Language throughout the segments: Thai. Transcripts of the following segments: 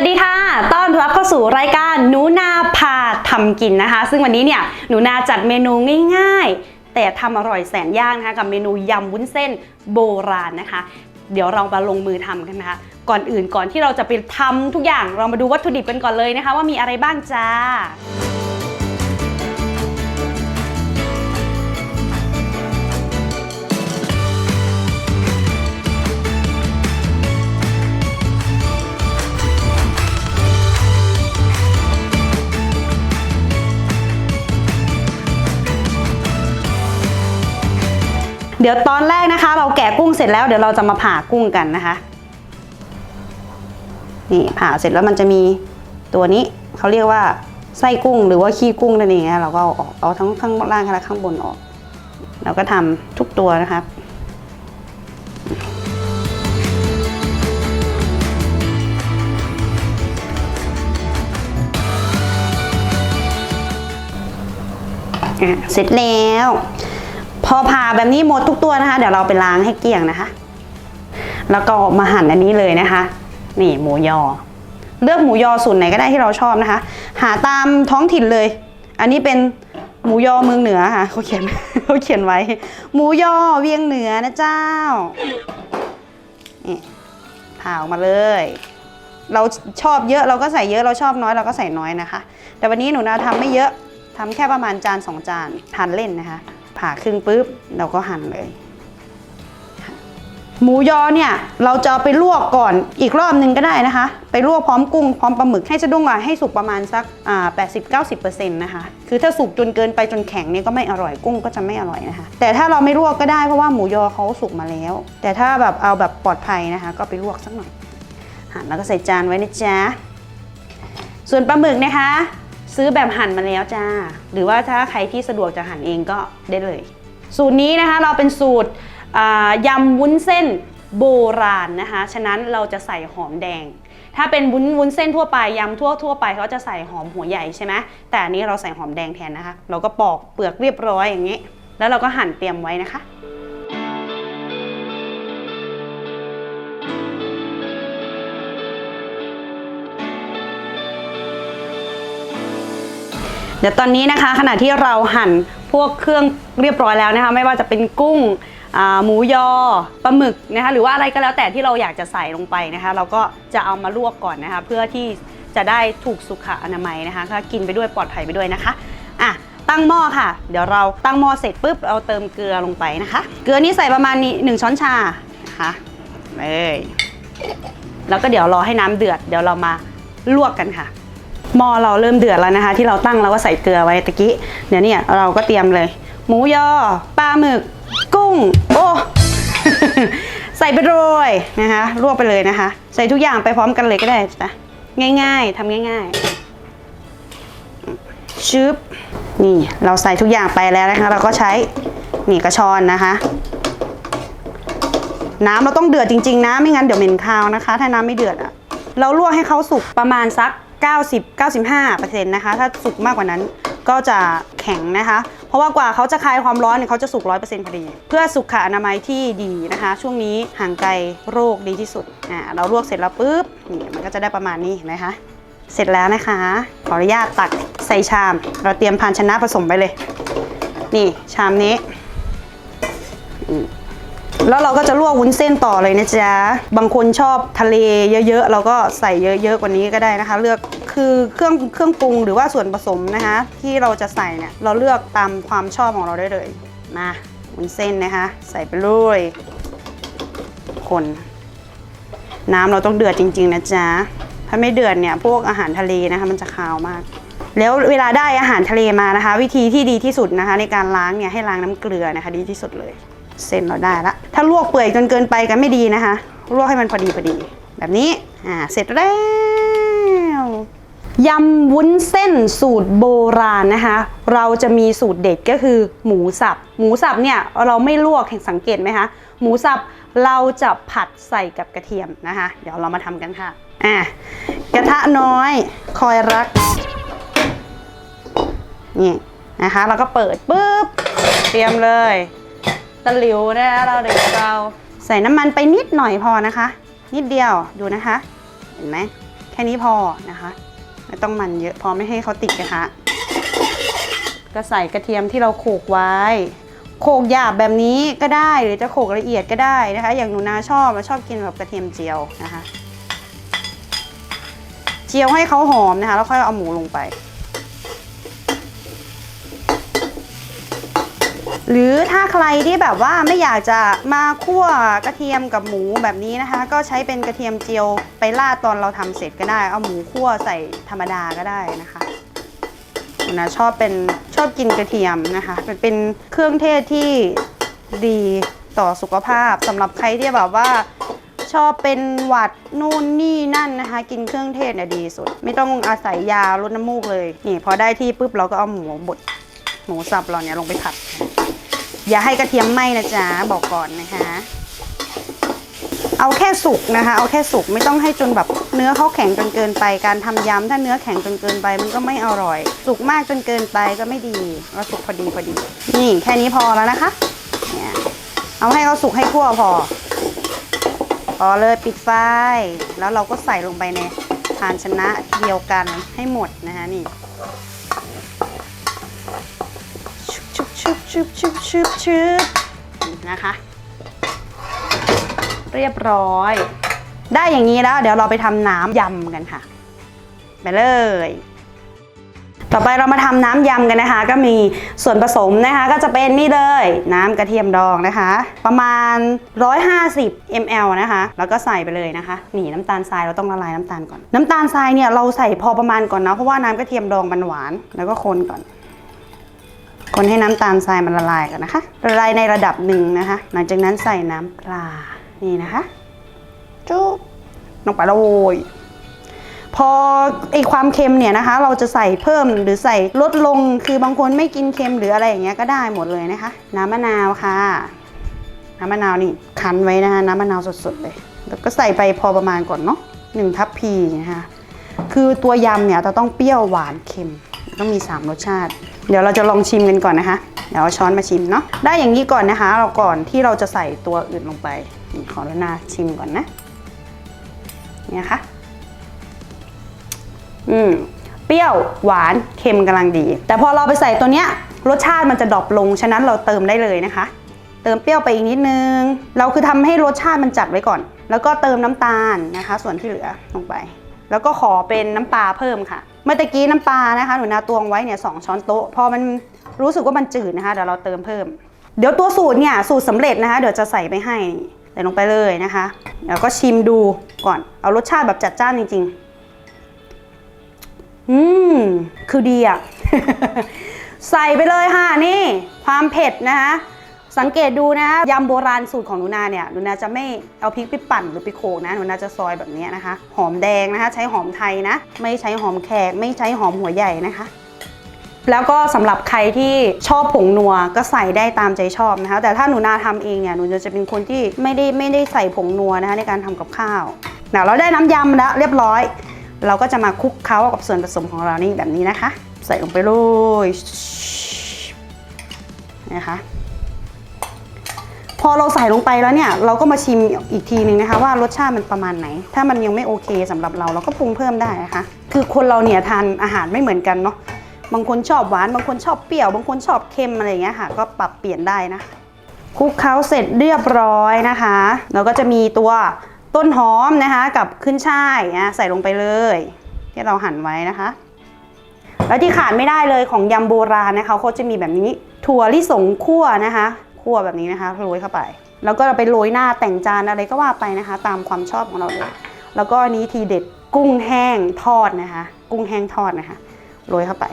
สวัสดีค่ะ ต้อนรับเข้าสู่รายการหนูนาพาทำกินนะคะ ซึ่งวันนี้เนี่ยหนูนาจัดเมนูง่ายๆ แต่ทำอร่อยแสนยากนะคะ กับเมนูยำวุ้นเส้นโบราณนะคะ เดี๋ยวเรามาลงมือทำกันนะคะ ก่อนอื่นก่อนที่เราจะไปทำทุกอย่างเรามาดูวัตถุดิบกันก่อนเลยนะคะ ว่ามีอะไรบ้างจ้า เดี๋ยวตอนแรกนะคะ เราแกะกุ้งเสร็จแล้วเดี๋ยวเราจะมาผ่ากุ้งกันนะคะ นี่ผ่าเสร็จแล้วมันจะมีตัวนี้เขาเรียกว่าไส้กุ้งหรือว่าขี้กุ้งนั่นเองนะเราก็เอาออกเอาทั้งข้างล่างและข้างบนออก เราก็ทำทุกตัวนะครับอะเสร็จแล้ว พอผ่าแบบนี้หมดทุกตัวนะคะ เดี๋ยวเราไปล้างให้เกลี่ยงนะคะ แล้วก็มาหั่นอันนี้เลยนะคะ นี่หมูยอ เลือกหมูยอสูตรไหนก็ได้ที่เราชอบนะคะ หาตามท้องถิ่นเลย อันนี้เป็นหมูยอเมืองเหนือค่ะเขาเขียนเขาเขียนไว้ หมูยอเวียงเหนือนะเจ้านี่ผ่าออกมาเลย เราชอบเยอะเราก็ใส่เยอะเราชอบน้อยเราก็ใส่น้อยนะคะ แต่วันนี้หนูนาทำไม่เยอะทำแค่ประมาณจานสองจานทานเล่นนะคะ ผ่าครึ่งปุ๊บเราก็หั่นเลย หมูยอเนี่ยเราจะไปลวกก่อนอีกรอบหนึ่งก็ได้นะคะ ไปลวกพร้อมกุ้งพร้อมปลาหมึกให้สะดุ้งอะให้สุกประมาณสักอ่า80-90%นะคะ คือถ้าสุกจนเกินไปจนแข็งเนี่ยก็ไม่อร่อยกุ้งก็จะไม่อร่อยนะคะ แต่ถ้าเราไม่ลวกก็ได้เพราะว่าหมูยอเขาสุกมาแล้ว แต่ถ้าแบบเอาแบบปลอดภัยนะคะ ก็ไปลวกสักหน่อยหั่นแล้วก็ใส่จานไว้นะจ๊ะส่วนปลาหมึกนะคะ ซื้อแบบหั่นมาแล้วจ้า หรือว่าถ้าใครที่สะดวกจะหั่นเองก็ได้เลย สูตรนี้นะคะเราเป็นสูตรยำวุ้นเส้นโบราณนะคะ ฉะนั้นเราจะใส่หอมแดง ถ้าเป็นวุ้นวุ้นเส้นทั่วไปยำทั่วทั่วไปเขาจะใส่หอมหัวใหญ่ใช่ไหมแต่อันนี้เราใส่หอมแดงแทนนะคะ เราก็ปอกเปลือกเรียบร้อยอย่างนี้ แล้วเราก็หั่นเตรียมไว้นะคะ เดี๋ยวตอนนี้นะคะขณะที่เราหั่นพวกเครื่องเรียบร้อยแล้วนะคะไม่ว่าจะเป็นกุ้งหมูยอปลาหมึกนะคะหรือว่าอะไรก็แล้วแต่ที่เราอยากจะใส่ลงไปนะคะเราก็จะเอามาลวกก่อนนะคะเพื่อที่จะได้ถูกสุขอนามัยนะคะก็กินไปด้วยปลอดภัยไปด้วยนะคะอะตั้งหม้อค่ะ เดี๋ยวเราตั้งหม้อเสร็จปุ๊บเราเติมเกลือลงไปนะคะ เกลือนี้ใส่ประมาณนี้หนึ่งช้อนชานะคะเลยแล้วก็เดี๋ยวรอให้น้ำเดือด เดี๋ยวเรามาลวกกันค่ะ หม้อเราเริ่มเดือดแล้วนะคะ ที่เราตั้งเราก็ใส่เกลือไว้ตะกี้เดี๋ยวเนี่ยเราก็เตรียมเลย หมูยอปลาหมึก กุ้ง โอ้ใส่ไปเลยนะคะลวกไปเลยนะคะ ใส่ทุกอย่างไปพร้อมกันเลยก็ได้จ้ะง่าย ๆทำง่ายๆชึบนี่เราใส่ทุกอย่างไปแล้วนะคะ เราก็ใช้นี่กระชอนนะคะ น้ำเราต้องเดือดจริง ๆ นะไม่งั้นเดี๋ยวเหม็นคาวนะคะ ถ้าน้ำไม่เดือดอะเราลวกให้เขาสุกประมาณสัก 90-95%นะคะถ้าสุกมากกว่านั้นก็จะแข็งนะคะ เพราะว่ากว่าเขาจะคลายความร้อนเนี่ยเขาจะสุก100%พอดี เพื่อสุขอนามัยที่ดีนะคะ ช่วงนี้ห่างไกลโรคดีที่สุดอ่าเราลวกเสร็จแล้วปุ๊บนี่มันก็จะได้ประมาณนี้เห็นไหมคะเสร็จแล้วนะคะ ขออนุญาตตักใส่ชาม เราเตรียมภาชนะผสมไปเลย นี่ชามนี้ แล้วเราก็จะลวกวุ้นเส้นต่อเลยนะจ๊ะ บางคนชอบทะเลเยอะๆ เราก็ใส่เยอะๆ กว่านี้ก็ได้นะคะ เลือกคือเครื่องเครื่องปรุงหรือว่าส่วนผสมนะคะ ที่เราจะใส่เนี่ยเราเลือกตามความชอบของเราได้เลย มาวุ้นเส้นนะคะ ใส่ไปเลยคนน้ำเราต้องเดือดจริง ๆ นะจ๊ะ ถ้าไม่เดือดเนี่ยพวกอาหารทะเลนะคะมันจะคาวมาก แล้วเวลาได้อาหารทะเลมานะคะ วิธีที่ดีที่สุดนะคะ ในการล้างเนี่ยให้ล้างน้ำเกลือนะคะดีที่สุดเลย เส้นเราได้ละ ถ้าลวกเปื่อยจนเกินไปก็ไม่ดีนะคะ ลวกให้มันพอดีพอดี แบบนี้ อ่า เสร็จแล้วยำวุ้นเส้นสูตรโบราณนะคะ เราจะมีสูตรเด็ดก็คือหมูสับ หมูสับเนี่ยเราไม่ลวกเห็นสังเกตไหมคะ หมูสับเราจะผัดใส่กับกระเทียมนะคะ เดี๋ยวเรามาทำกันค่ะ อะ กระทะน้อย คอยรัก นี่นะคะเราก็เปิดปุ๊บ เตรียมเลย ตะหลิวนะคะเราเด็กเราใส่น้ำมันไปนิดหน่อยพอนะคะ นิดเดียวดูนะคะ เห็นไหมแค่นี้พอนะคะไม่ต้องมันเยอะพอไม่ให้เขาติดกระทะก็ใส่กระเทียมที่เราโขลกไว้ โขลกหยาบแบบนี้ก็ได้หรือจะโขลกละเอียดก็ได้นะคะ อย่างหนูนาชอบเราชอบกินแบบกระเทียมเจียวนะคะ เจียวให้เขาหอมนะคะ แล้วค่อยเอาหมูลงไป หรือถ้าใครที่แบบว่าไม่อยากจะมาคั่วกระเทียมกับหมูแบบนี้นะคะ ก็ใช้เป็นกระเทียมเจียวไปราดตอนเราทำเสร็จก็ได้ เอาหมูคั่วใส่ธรรมดาก็ได้นะคะนะชอบเป็นชอบกินกระเทียมนะคะเป็นเครื่องเทศที่ดีต่อสุขภาพสำหรับใครที่แบบว่าชอบเป็นหวัดนู่นนี่นั่นนะคะ กินเครื่องเทศเนี่ยดีสุด ไม่ต้องอาศัยยาลดน้ำมูกเลย นี่พอได้ที่ปุ๊บเราก็เอาหมูบดหมูสับเราเนี่ยลงไปผัด อย่าให้กระเทียมไหม้นะจ๊ะบอกก่อนนะคะ เอาแค่สุกนะคะ เอาแค่สุกไม่ต้องให้จนแบบเนื้อเขาแข็งจนเกินไป การทำยำถ้าเนื้อแข็งจนเกินไป มันก็ไม่อร่อย สุกมากจนเกินไปก็ไม่ดีเอาสุกพอดีพอดี นี่แค่นี้พอแล้วนะคะเนี่ยเอาให้เขาสุกให้ทั่วพอพอเลยปิดไฟ แล้วเราก็ใส่ลงไปในภาชนะเดียวกันให้หมดนะคะนี่ ชุบชุบชุบชุบนะคะ เรียบร้อย ได้อย่างนี้แล้ว เดี๋ยวเราไปทำน้ำยำกันค่ะ ไปเลย ต่อไปเรามาทำน้ำยำกันนะคะ ก็มีส่วนผสมนะคะ ก็จะเป็นนี่เลย น้ำกระเทียมดองนะคะ ประมาณ 150 ml นะคะ แล้วก็ใส่ไปเลยนะคะ นี่น้ำตาลทรายเราต้องละลายน้ำตาลก่อน น้ำตาลทรายเนี่ยเราใส่พอประมาณก่อนนะเพราะว่าน้ำกระเทียมดองมันหวานแล้วก็คนก่อน คนให้น้ำตาลทรายมันละลายก่อนนะคะ ละลายในระดับหนึ่งนะคะ หลังจากนั้นใส่น้ำปลา นี่นะคะจุ๊บลงไปแล้วโวยพอไอความเค็มเนี่ยนะคะ เราจะใส่เพิ่มหรือใส่ลดลงคือบางคนไม่กินเค็มหรืออะไรอย่างเงี้ยก็ได้หมดเลยนะคะ น้ำมะนาวค่ะ น้ำมะนาวนี่คั้นไว้นะคะน้ำมะนาวสดๆเลยแล้วก็ใส่ไปพอประมาณก่อนเนาะหนึ่งทัพพีนะคะคือตัวยำเนี่ยจะต้องเปรี้ยวหวานเค็มต้องมี 3 รสชาติ เดี๋ยวเราจะลองชิมกันก่อนนะคะ เดี๋ยวเอาช้อนมาชิมเนาะ ได้อย่างนี้ก่อนนะคะ เราก่อนที่เราจะใส่ตัวอื่นลงไปขอแล้วนาชิมก่อนนะ เนี่ยค่ะ อืม เปรี้ยวหวานเค็มกำลังดี แต่พอเราไปใส่ตัวเนี้ยรสชาติมันจะดรอปลง ฉะนั้นเราเติมได้เลยนะคะ เติมเปรี้ยวไปอีกนิดนึง เราคือทำให้รสชาติมันจัดไว้ก่อน แล้วก็เติมน้ำตาลนะคะ ส่วนที่เหลือลงไป แล้วก็ขอเป็นน้ำปลาเพิ่มค่ะ มื่อตะกี้น้ำปลานะคะ หนูนาตวงไว้เนี่ยสองช้อนโต๊ะ พอมันรู้สึกว่ามันจืดนะคะเดี๋ยวเราเติมเพิ่ม เดี๋ยวตัวสูตรเนี่ยสูตรสำเร็จนะคะ เดี๋ยวจะใส่ไปให้ใส่ลงไปเลยนะคะ แล้วก็ชิมดูก่อนเอารสชาติแบบจัดจ้านจริง ๆ อืมคือดีอะใส่ไปเลยค่ะนี่ ความเผ็ดนะคะ สังเกตดูนะยำโบราณสูตรของหนูนาเนี่ยหนูนาจะไม่เอาพริกไปปั่นหรือไปโขกนะหนูนาจะซอยแบบนี้นะคะ หอมแดงนะคะ ใช้หอมไทยนะ ไม่ใช้หอมแขก ไม่ใช้หอมหัวใหญ่นะคะ แล้วก็สำหรับใครที่ชอบผงนัวก็ใส่ได้ตามใจชอบนะคะ แต่ถ้าหนูนาทำเองเนี่ยหนูจะเป็นคนที่ไม่ได้ไม่ได้ใส่ผงนัวนะคะในการทำกับข้าวเดี๋ยวเราได้น้ำยำแล้วเรียบร้อย เราก็จะมาคลุกเคล้ากับส่วนผสมของเรานี่แบบนี้นะคะ ใส่ลงไปเลยนะคะ พอเราใส่ลงไปแล้วเนี่ยเราก็มาชิมอีกทีหนึ่งนะคะ ว่ารสชาติมันประมาณไหน ถ้ามันยังไม่โอเคสำหรับเราเราก็ปรุงเพิ่มได้นะคะ คือคนเราเนี่ยทานอาหารไม่เหมือนกันเนาะบางคนชอบหวาน บางคนชอบเปรี้ยว บางคนชอบเค็มอะไรอย่างเงี้ยค่ะ ก็ปรับเปลี่ยนได้นะคลุกเคล้าเสร็จเรียบร้อยนะคะเราก็จะมีตัวต้นหอมนะคะ กับขึ้นช่ายนะใส่ลงไปเลย ที่เราหั่นไว้นะคะ แล้วที่ขาดไม่ได้เลยของยำโบราณนะคะเขาจะมีแบบนี้ถั่วลิสงคั่วนะคะ คั่วแบบนี้นะคะโรยเข้าไป แล้วก็ไปโรยหน้าแต่งจานอะไรก็ว่าไปนะคะ ตามความชอบของเราเลยแล้วก็อันนี้ทีเด็ดกุ้งแห้งทอดนะคะ กุ้งแห้งทอดนะคะโรยเข้าไป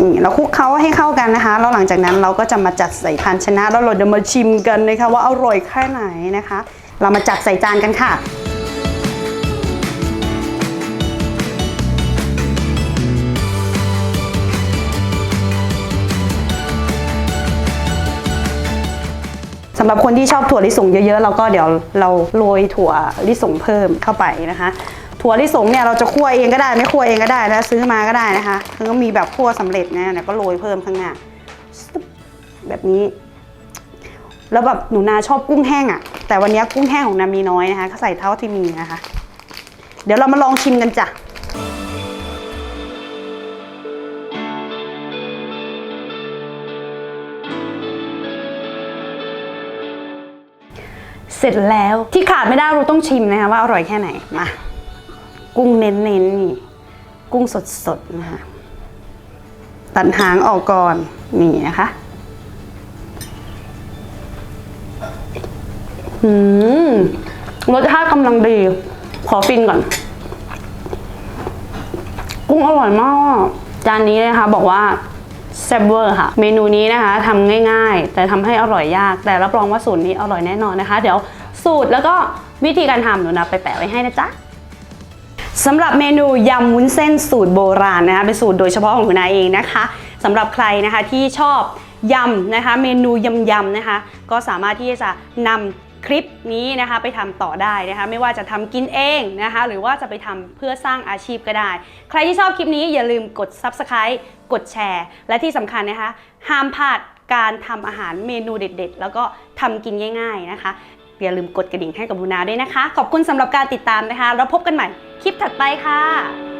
นี่เราคลุกเคล้าให้เข้ากันนะคะ แล้วหลังจากนั้นเราก็จะมาจัดใส่ภาชนะ แล้วเราจะมาชิมกันนะคะว่าอร่อยแค่ไหนนะคะ เรามาจัดใส่จานกันค่ะำหรับคนที่ชอบถั่วลิสงเยอะๆเราก็เดี๋ยวเราโรยถั่วลิสงเพิ่มเข้าไปนะคะ ถั่วลิสงเนี่ยเราจะคั่วเองก็ได้ไม่คั่วเองก็ได้นะซื้อมาก็ได้นะคะคือก็มีแบบคั่วสำเร็จนะเดี๋ยวก็โรยเพิ่มข้างหน้าแบบนี้ แล้วแบบหนูนาชอบกุ้งแห้งอะ่ะ แต่วันนี้กุ้งแห้งของนามีน้อยนะคะก็ใส่เท่าที่มีนะคะ เดี๋ยวเรามาลองชิมกันจ้ะ เสร็จแล้วที่ขาดไม่ได้เราต้องชิมนะคะว่าอร่อยแค่ไหนมากุ้งเน้นๆนี่กุ้งสดๆนะคะตัดหางออกก่อนนี่นะคะอืมรสชาติกำลังดี ขอฟินก่อน กุ้งอร่อยมาก จานนี้นะคะบอกว่า แซ่บเวอร์ค่ะ เมนูนี้นะคะทำง่ายๆ แต่ทำให้อร่อยยาก แต่รับรองว่าสูตรนี้อร่อยแน่นอนนะคะ เดี๋ยวสูตรแล้วก็วิธีการทำหนูนะไปแปะไว้ให้นะจ๊ะสำหรับเมนูยำวุ้นเส้นสูตรโบราณนะคะเป็นสูตรโดยเฉพาะของหนูนาเองนะคะสำหรับใครนะคะที่ชอบยำนะคะ เมนูยำๆนะคะ ก็สามารถที่จะนำ คลิปนี้นะคะไปทำต่อได้นะคะไม่ว่าจะทำกินเองนะคะหรือว่าจะไปทำเพื่อสร้างอาชีพก็ได้ ใครที่ชอบคลิปนี้อย่าลืมกด Subscribe กดแชร์ และที่สำคัญนะคะห้ามพลาดการทำอาหารเมนูเด็ด ๆ แล้วก็ทำกินง่าย ๆนะคะอย่าลืมกดกระดิ่งให้กับลูนาด้วยนะคะ ขอบคุณสำหรับการติดตามนะคะ แล้วพบกันใหม่คลิปถัดไปค่ะ